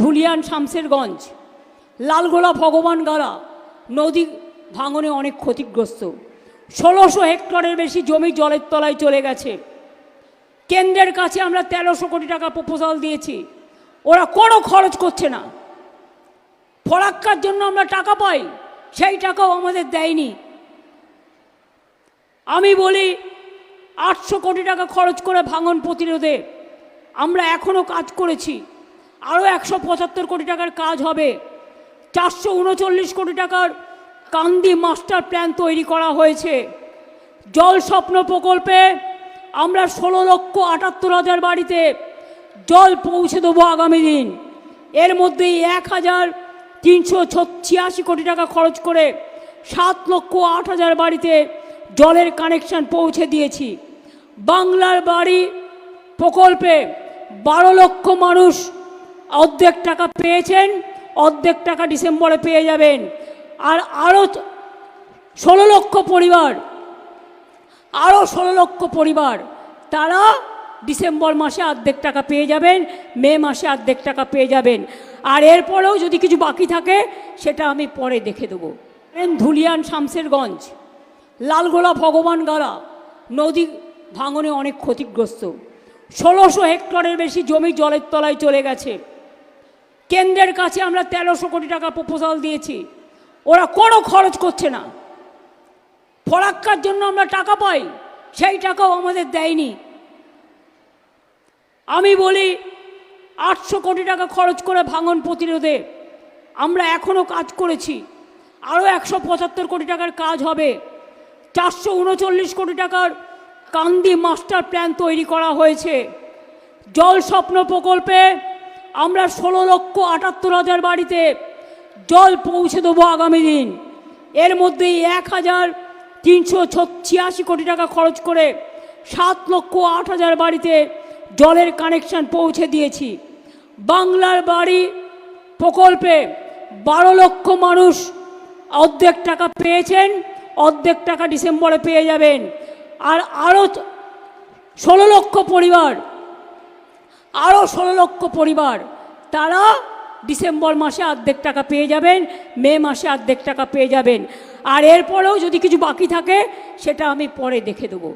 ধুলিয়ান শামসেরগঞ্জ, লালগোলা ভগবান গালা নদী ভাঙনে অনেক ক্ষতিগ্রস্ত। ষোলোশো হেক্টরের বেশি জমি জলের তলায় চলে গেছে। কেন্দ্রের কাছে আমরা তেরোশো কোটি টাকা প্রপোজাল দিয়েছি। ওরা কোনো খরচ করছে না। ফরাক্কার জন্য আমরা টাকা পাই, সেই টাকাও আমাদের দেয়নি। আমি বলি, আটশো কোটি টাকা খরচ করে ভাঙন প্রতিরোধে আমরা এখনও কাজ করেছি। আরও একশো পঁচাত্তর কোটি টাকার কাজ হবে। চারশো উনচল্লিশ কোটি টাকার কান্দি মাস্টার প্ল্যান তৈরি করা হয়েছে। জল স্বপ্ন প্রকল্পে আমরা ষোলো লক্ষ আটাত্তর হাজার বাড়িতে জল পৌঁছে দেবো আগামী দিন। এর মধ্যেই এক হাজার তিনশো ছিয়াশি কোটি টাকা খরচ করে সাত লক্ষ আট হাজার বাড়িতে জলের কানেকশন পৌঁছে দিয়েছি। বাংলার বাড়ি প্রকল্পে বারো লক্ষ মানুষ অর্ধেক টাকা পেয়েছেন, অর্ধেক টাকা ডিসেম্বরে পেয়ে যাবেন। আর আরও ষোলো লক্ষ পরিবার আরও ষোলো লক্ষ পরিবার, তারা ডিসেম্বর মাসে অর্ধেক টাকা পেয়ে যাবেন, মে মাসে অর্ধেক টাকা পেয়ে যাবেন। আর এরপরেও যদি কিছু বাকি থাকে, সেটা আমি পরে দেখে দেবো। ধুলিয়ান শামসেরগঞ্জ লালগোলা ভগবান গালা নদী ভাঙনে অনেক ক্ষতিগ্রস্ত। ষোলোশো হেক্টরের বেশি জমি জলের তলায় চলে গেছে। কেন্দ্রের কাছে আমরা তেরোশো কোটি টাকা প্রপোজাল দিয়েছি। ওরা কোনো খরচ করছে না। ফরাক্কার জন্য আমরা টাকা পাই, সেই টাকাও আমাদের দেয়নি। আমি বলি, আটশো কোটি টাকা খরচ করে ভাঙন প্রতিরোধে আমরা এখনও কাজ করেছি। আরও একশো পঁচাত্তর কোটি টাকার কাজ হবে। চারশো উনচল্লিশ কোটি টাকার কান্দি মাস্টার প্ল্যান তৈরি করা হয়েছে। জল স্বপ্ন প্রকল্পে আমরা ষোলো লক্ষ আটাত্তর হাজার বাড়িতে জল পৌঁছে দেবো আগামী দিন। এর মধ্যেই এক হাজার তিনশো ছিয়াশি কোটি টাকা খরচ করে সাত লক্ষ আট হাজার বাড়িতে জলের কানেকশন পৌঁছে দিয়েছি। বাংলার বাড়ি প্রকল্পে বারো লক্ষ মানুষ অর্ধেক টাকা পেয়েছেন, অর্ধেক টাকা ডিসেম্বরে পেয়ে যাবেন। আর আরও ষোলো লক্ষ পরিবার আরও ষোলো লক্ষ পরিবার, তারা ডিসেম্বর মাসে অর্ধেক টাকা পেয়ে যাবেন, মে মাসে অর্ধেক টাকা পেয়ে যাবেন। আর এরপরেও যদি কিছু বাকি থাকে, সেটা আমি পরে দেখে দেবো।